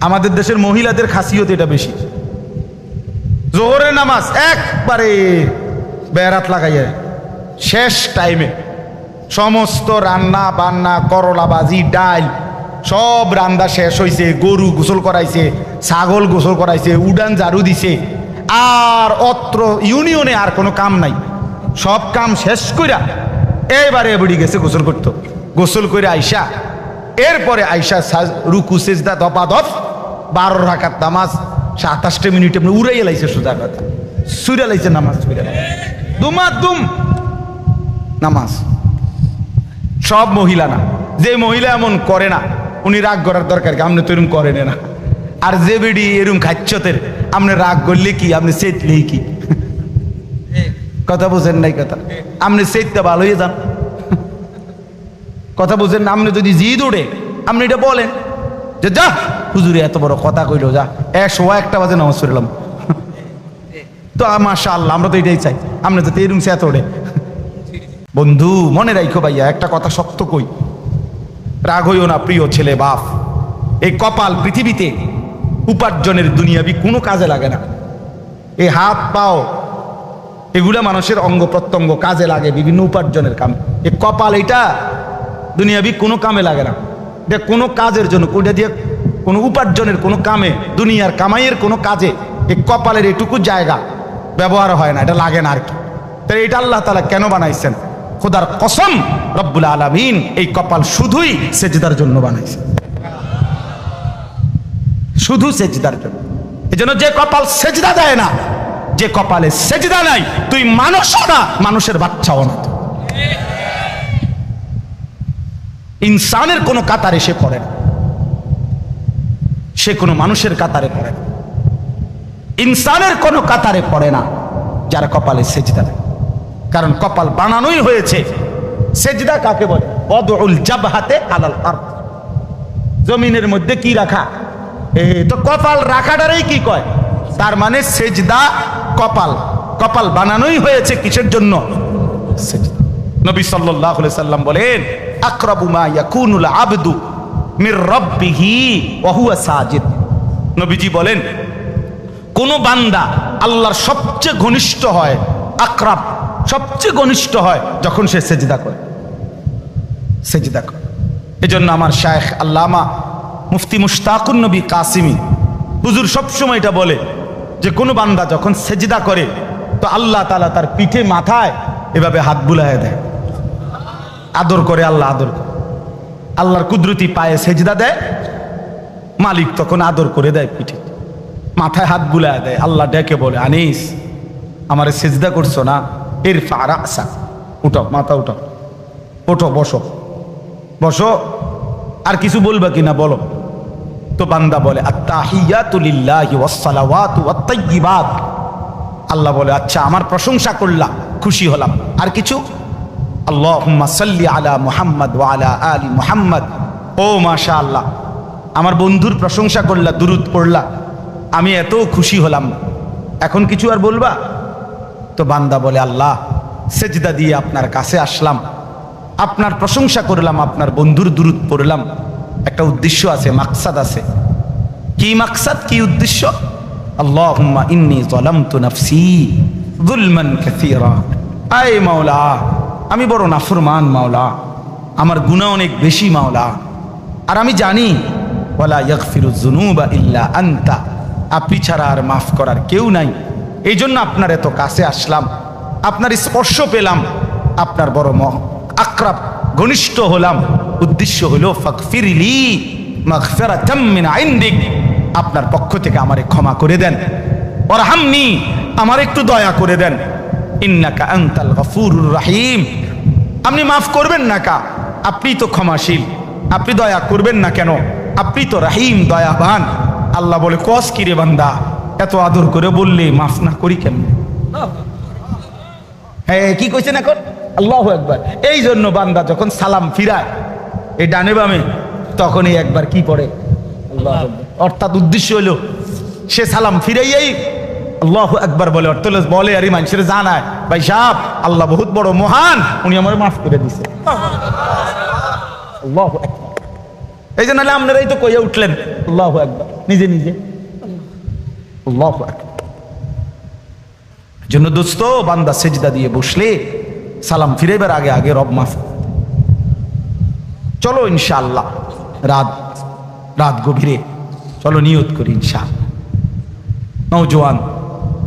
আমাদের দেশের মহিলাদের খাসিয়ত এটা বেশি। জোহরের নামাজ একবারে বেড়াত লাগাইয়া শেষ টাইমে সমস্ত রান্না বান্না করলা বাজি ডাল, সব রান্না শেষ হয়েছে গরু গোসল করাইছে, ছাগল গোসল করাইছে, উডান ঝাড়ু দিছে। আর অত্র ইউনিয়নে আর কোনো কাম নাই। সব কাম শেষ কইরা এবারে এবারে গেছে গোসল করতো। গোসল করে আইসা এরপরে আইসা রুকু সেজদা দপা দপ বারো রাখার নামাজ সাতাশটা মিনিট উড়াই লাইছে সোজা কথা। সুরে লাইছে নামাজ সুরে দুমা দুম নামাজ। সব মহিলা না। যে মহিলা এমন করে না উনি রাগ করার দরকার কি? আপনি তো এরম করেন না। আর যে বেডি এরম খাচ্ছতের আপনি রাগ করলে কি? আপনি সেতলেই কি? কথা বুঝেন নাই কথা? আপনি সেততে ভালো হয়ে যান। কথা বুঝেন না আপনি যদি জিদ উড়ে আপনি এটা বলেন। যে, যা। হুজুরে এত বড় কথা কইলো, যা। একশো একটা বাজে নামাজ পড়লাম। তো মাশা আল্লাহ আমরা তো এটাই চাই। আপনি তো এরম সে এত ওড়ে। বন্ধু, মনে রাখো ভাইয়া, একটা কথা শক্ত কই। রাগ হইও না, প্রিয় ছেলে, বাপ। এই কপাল পৃথিবীতে উপার্জনের দুনিয়াবি কোনো কাজে লাগে না। এই হাত, পাও, এগুলা মানুষের অঙ্গ প্রত্যঙ্গ কাজে লাগে, বিভিন্ন উপার্জনের কাম। এই কপাল এটা দুনিয়াবি কোনো কামে লাগে না। এটা কোনো কাজের জন্য ওইটা দিয়ে কোনো উপার্জনের কোনো কামে, দুনিয়ার কামাইয়ের কোনো কাজে এই কপালের এটুকু জায়গা ব্যবহার হয় না, এটা লাগে না আর কি। তাই এটা আল্লাহ তালা কেন বানাইছেন? খোদার কসম, রব্বুল আলমিন এই কপাল শুধুই সেজদার জন্য বানাইছেন। শুধু সেজদার জন্য। এই জন্য যে কপাল সেজদা দেয় না, যে কপালে সেজদা নাই, তুই মানুষও না, মানুষের বাচ্চাও না। ইনসানের কোনো কাতারে সে পড়ে না। সে কোনো মানুষের কাতারে পড়ে না। ইনসানের কোনো কাতারে পড়ে না যার কপালে সেজদা নেই কারণ কপাল বানানোই হয়েছে। সেজদা কাকে বলে? বদউল জাবহাতে আলাল আরদ। জমিনের মধ্যে কি রাখা? এ তো কপাল রাখাটারই কি কয়? তার মানে সেজদা কপাল। কপাল বানানোই হয়েছে কিসের জন্য? সেজদা। নবী আলাইহি সাল্লাম বলেন, আকরাবু মা ইয়াকুনুল আবদু মির রাব্বিহি ওয়া সাজিদ। নবীজি বলেন, কোন বান্দা আল্লাহর সবচেয়ে ঘনিষ্ঠ হয়, আকরাব সবচেয়ে ঘনিষ্ঠ হয় যখন সে সেজদা করে। সেজদা করে। এজন্য আমার শায়েখ আল্লামা মুফতি মুশতাকুন নবী কাসিমি হুজুর সবসময় এটা বলে যে, কোনো বান্দা যখন সেজদা করে, তো আল্লাহ তালা তার পিঠে মাথায় এভাবে হাত বুলায় দেয়। আদর করে আল্লাহ আদর করে। আল্লাহর কুদরতি পায়ে সেজদা দেয়, মালিক তখন আদর করে দেয় পিঠে। মাথায় হাত বুলায় দেয়, আল্লাহ ডেকে বলে, আনিস, আমারে সেজদা করছ না? এর ফারা আসা উঠাও, মাথা উঠাও। ওঠো, বসো। বসো, আর কিছু বলবা কিনা বলো। তো বান্দা বলে আল্লাহ বলে আচ্ছা আমার প্রশংসা করলাম, খুশি হলাম। আর কিছু? আলা ও মাশাআল্লাহ, আমার বন্ধুর প্রশংসা করলা, দুরুদ পড়লা। আমি এত খুশি হলাম। এখন কিছু আর বলবা? তো বান্দা বলে, আল্লাহ, সেজদা দিয়ে আপনার কাছে আসলাম। আপনার প্রশংসা করলাম, আপনার বন্ধুর দূরত পড়লাম। একটা উদ্দেশ্য আছে, মাকসাদ আছে। কি মাকসাদ, কি উদ্দেশ্য? আল্লাহুম্মা ইন্নী যালামতু নাফসি যুলমান কাসীরা। আয় মাওলা আমি বড় নাফরমান মাওলা। আমার গুনাহ অনেক বেশি মাওলা। আর আমি জানি, ওয়ালা ইয়াগফিরু যুনুবা ইল্লা আনতা। আপনি ছাড়া আর মাফ করার কেউ নাই। এই জন্য আপনার এত কাছে আসলাম। আপনার স্পর্শ পেলাম। আপনার বড় ম- আক্রাব, ঘনিষ্ঠ হলাম। উদ্দেশ্য হলো ফাকফিরলি মাগফিরাতাম মিন ইনদিক। আপনার পক্ষ থেকে আমারে ক্ষমা করে দেন। ওরহামনি আমার একটু দয়া করে দেন। ইন্নাকা আনতাল গফুরুর রহিম। আপনি মাফ করবেন না কা, আপনি তো ক্ষমাশীল। আপনি দয়া করবেন না কেন? আপনি তো রাহিম, দয়াবান। আল্লাহ বলে, কস কিরে বান্দা? এত আদর করে বললে মাফ না করি কেন হ্যাঁ কি কইছেন এখন? আল্লাহ একবার এই জন্য বান্দা যখন সালাম ফিরায়, এই ডানে বামে, তখনই একবার কি পড়ে? আল্লাহ অর্থাৎ উদ্দেশ্য হলো, সে সালাম ফিরাইয়াই আল্লাহ একবার বলে অর্থ হলো, বলে আর মানুষের জানায় ভাই সাহ আল্লাহ বহুত বড় মহান, উনি আমার মাফ করে দিছে। আল্লাহ এই জন্য আপনারাই তো কইয়া উঠলেন, আল্লাহ একবার নিজে নিজে। আল্লাহু। জন্য দোস্ত, বান্দা সেজদা দিয়ে বসলে সালাম ফিরেবার আগে আগে রব মাফ চলো ইনশাআল্লাহ, রাত রাত গভীরে। চলো নিয়ত করি ইনশাআল্লাহ। নৌজওয়ান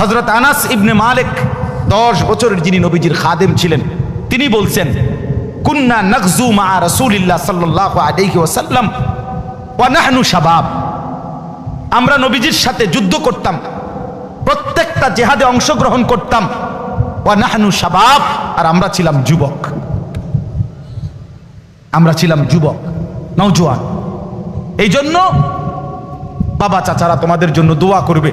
হজরত আনাস ইবনে মালিক, দশ বছরের যিনি নবীজির খাদেম ছিলেন, তিনি বলছেন, কুন্না নকজু মা রসুলিল্লাহ সাল্লাহ আলাইহি ওয়াসাল্লাম ওয়া নাহনু শাবাব। আমরা নবীজির সাথে যুদ্ধ করতাম, প্রত্যেকটা জেহাদে অংশগ্রহণ করতাম, ওয়া নাহনু শাবাব, আর আমরা ছিলাম যুবক। আমরা ছিলাম যুবক, নওজোয়ান। এই জন্য বাবা চাচারা তোমাদের জন্য দোয়া করবে।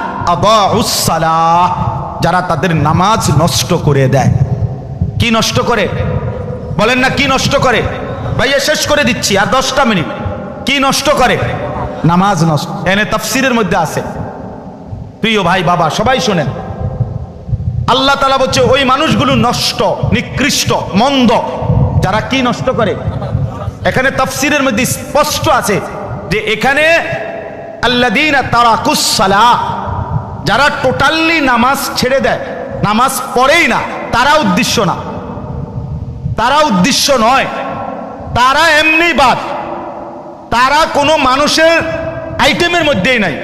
যারা তাদের নামাজ নষ্ট করে দেয়। কি নষ্ট করে? বলেন না, কি নষ্ট করে? ভাইয়া, শেষ করে দিচ্ছি, আর দশটা মিনিট। কি নষ্ট করে? নামাজ নষ্ট। এনে তাফসিরের মধ্যে আছে। প্রিয় ভাই, বাবা, সবাই শোনেন। আল্লাহ তালা বলছে, ওই মানুষগুলো নষ্ট, নিকৃষ্ট, মন্দ। যারা কি নষ্ট করে? এখানে তাফসিরের মধ্যে স্পষ্ট আছে যে এখানে আল্লাদিন তারাকুসালা যারা টোটালি নামাজ ছেড়ে দেয়, নামাজ পড়েই না, তারা উদ্দেশ্য না। তারা উদ্দেশ্য নয়। তারা এমনি বাদ। তারা কোনো মানুষের আইটেমের মধ্যেই নাই।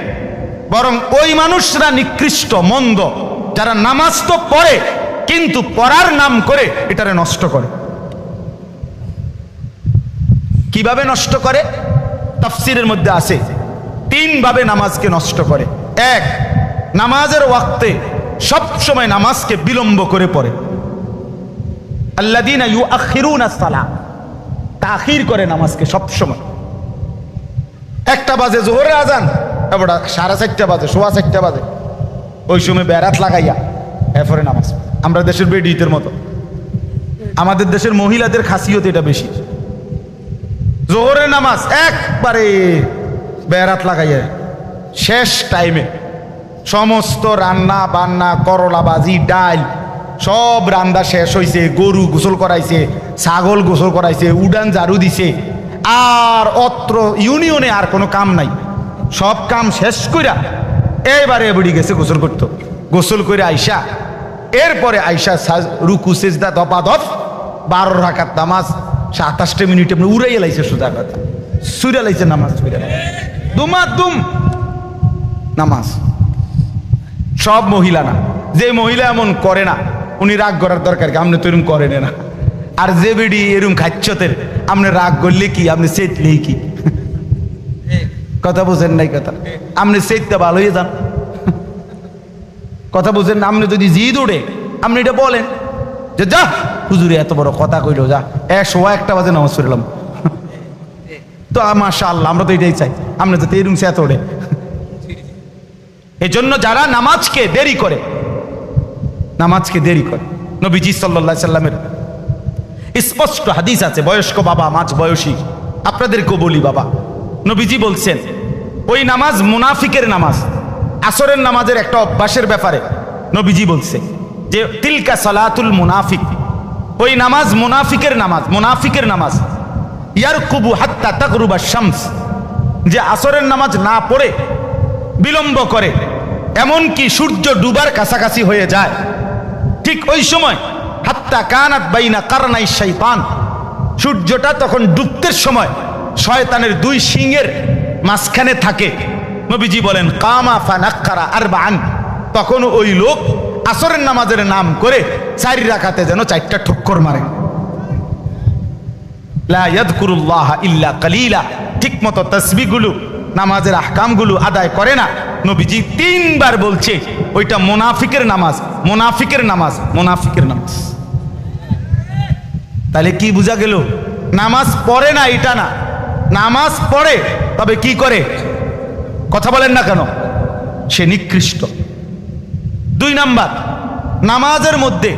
বরং ওই মানুষরা নিকৃষ্ট, মন্দ। যারা নামাজ তো পড়ে, কিন্তু পড়ার নাম করে এটারে নষ্ট করে। কীভাবে নষ্ট করে? তাফসিরের মধ্যে আছে। তিনভাবে নামাজকে নষ্ট করে। এক নামাজের ওয়াক্তে সব সময় নামাজকে বিলম্ব করে পড়ে। আল্লাদিনা ইউ আখিরুন সালা তাখির করে নামাজকে সব সময়। একটা বাজে জোহরের আজান, এবার সাড়ে চারটা বাজে, সোয়া চারটা বাজে। ওই সময় বেড়াত লাগাইয়া এরপরে নামাজ আমরা দেশের বেডিতের মতো। আমাদের দেশের মহিলাদের খাসিয়ত এটা বেশি। জোহরের নামাজ একবারে বেড়াত লাগাইয়া শেষ টাইমে সমস্ত রান্না বান্না করলা বাজি ডাল, সব রান্না শেষ হয়েছে গরু গোসল করাইছে, ছাগল গোসল করাইছে, উডান ঝাড়ু দিছে। আর অত্র ইউনিয়নে আর কোনো কাম নাই। সব কাম শেষ কইরা এবারে বুড়ি গেছে গোসল করতো। গোসল করে আইসা, এরপরে আইসা রুকু, সেজদা দপ বারো রাখাত নামাজ, সাতাশটা মিনিট এমনি উড়াইয়া লাইছে সোজা কথা সুইরা লাইছে নামাজ দুমা দুম। নামাজ। সব মহিলা না। যে মহিলা এমন করে না, উনি রাগ করার দরকার কি? আপনি তো এরম করেন না। আর যে বেডি এরম খাচ্ছতের আপনি রাগ করলে কি? আপনি সেটলেই কি? কথা বুঝেন নাই কথা? আপনি সেটতে ভালো হয়ে যান। কথা বুঝেন আপনি যদি জিদ ওড়ে আপনি এটা বলেন। যে যা, হুজুরে এত বড় কথা কইলো, যা। একশো একটা বাজে নামাজ পড়লাম। তো মাশা আমরা তো এটাই চাই। আমরা যাতে এরম সে এত ওড়ে এজন্য যারা নামাজকে দেরি করে, নামাজকে দেরি করে, নবীজি সাল্লা সাল্লামের স্পষ্ট হাদিস আছে, বয়স্ক বাবা, মাঝ বয়সী, আপনাদেরকেও বলি বাবা, নবীজি বলছেন, ওই নামাজ মুনাফিকের নামাজ, আসরের নামাজের একটা অভ্যাসের ব্যাপারে নবীজি বলছে যে, তিলকা সালাতুল মুনাফিক, ওই নামাজ মুনাফিকের নামাজ মুনাফিকের নামাজ ইয়ার কুবু হাত্তা তাকরুবা শামস, যে আসরের নামাজ না পড়ে, বিলম্ব করে এমনকি সূর্য ডুবার কাছাকাছি হয়ে যায়। ঠিক ওই সময়, হাত্তা কানাত বাইনা কারনাই শৈতান সূর্যটা তখন ডুবতের সময় শয়তানের দুই সিংয়ের মাঝখানে থাকে। নবীজি বলেন, কামা ফানাক্কারা আর বান তখন ওই লোক আসরের নামাজের নাম করে চারি রাখাতে যেন চারটা ঠক্কর মারে। লা ইয়াদকুরুল্লাহ ইল্লা কালিলা। ঠিক মতো তসবিগুলো নামাজের আহকামগুলো আদায় করে না। নবীজি তিনবার বলছে, ওইটা মোনাফিকের নামাজ মোনাফিকের নামাজ মোনাফিকের নামাজ। তাহলে কি বোঝা গেল? নামাজ পড়ে না এটা না। নামাজ পড়ে, তবে কি করে? কথা বলেন না কেন? সে নিকৃষ্ট। দুই নাম্বার, নামাজের মধ্যে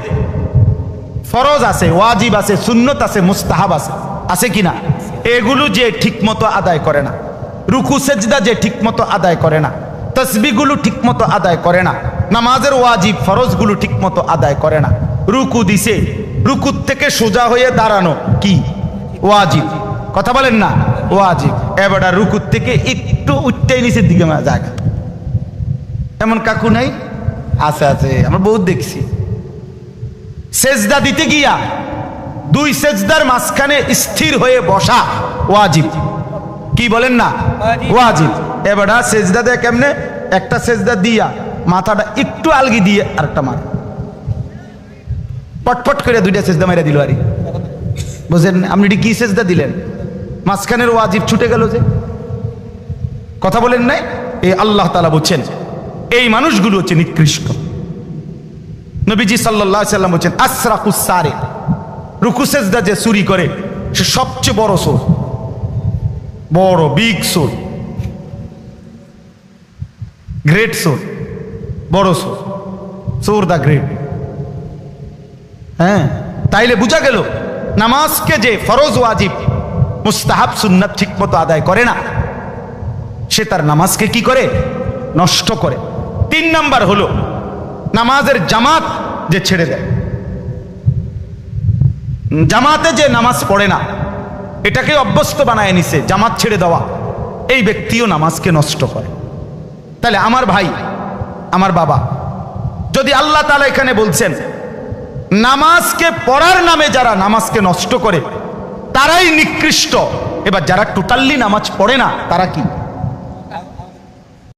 ফরজ আছে, ওয়াজিব আছে, সুন্নত আছে, মুস্তাহাব আছে। আছে কিনা এগুলো যে ঠিকমতো আদায় করে না। রুকু, সেজদা যে ঠিকমতো আদায় করে না তসবিগুলো ঠিকমতো আদায় করে না, নামাজের ওয়াজিব ফরজগুলো ঠিকমতো আদায় করে না, রুকু দিছে, রুকুর থেকে সোজা হয়ে দাঁড়ানো কি? ওয়াজিব। কথা বলেন না, ওয়াজিব। এবার রুকুর থেকে একটু উঠতেই নিচের দিকে জায়গা। এমন কাকু নাই? আছে আছে, আমরা বহুত দেখছি। সেজদা দিতে গিয়া দুই সেজদার মাঝখানে স্থির হয়ে বসা, ওয়াজিব। কি বলেন না? ওয়াজিব এবারে সেজদা দেয় কেমনে? একটা সেজদা দিয়া, মাথাটা একটু আলগি দিয়ে আরেকটা মার। পটপট করে দুইটা সেজদা দিল আরে। বুঝলেন আপনি সেজদা দিলেন? মাঝখানের ওয়াজিব ছুটে গেল যে। কথা বলেন নাই? এই আল্লাহ তালা বলছেন, এই মানুষগুলো হচ্ছে নিকৃষ্ট। নবীজি সাল্লাহ সাল্লাম বলছেন আশরাকুসারে রুকুসেজদা যে চুরি করে, সে সবচেয়ে বড় সোর। বড় বিগ সোর গ্রেট সোর বড় সোর সোর দা গ্রেট হ্যাঁ তাইলে বোঝা গেল, নামাজকে যে ফরজ, ওয়াজিব, মুস্তাহাব, সুন্নাত ঠিক মতো আদায় করে না, সে তার নামাজকে কি করে? নষ্ট করে। তিন নাম্বার হলো, নামাজের জামাত যে ছেড়ে দেয়। জামাতে যে নামাজ পড়ে না এটাকে অভ্যস্ত বানায় নিছে, জামাত ছেড়ে দেওয়া। এই ব্যক্তিও নামাজকে নষ্ট করে। তাহলে আমার ভাই, আমার বাবা, যদি আল্লাহ তালা এখানে বলছেন, নামাজকে পড়ার নামে যারা নামাজকে নষ্ট করে, তারাই নিকৃষ্ট। এবার যারা টোটালি নামাজ পড়ে না, তারা কি?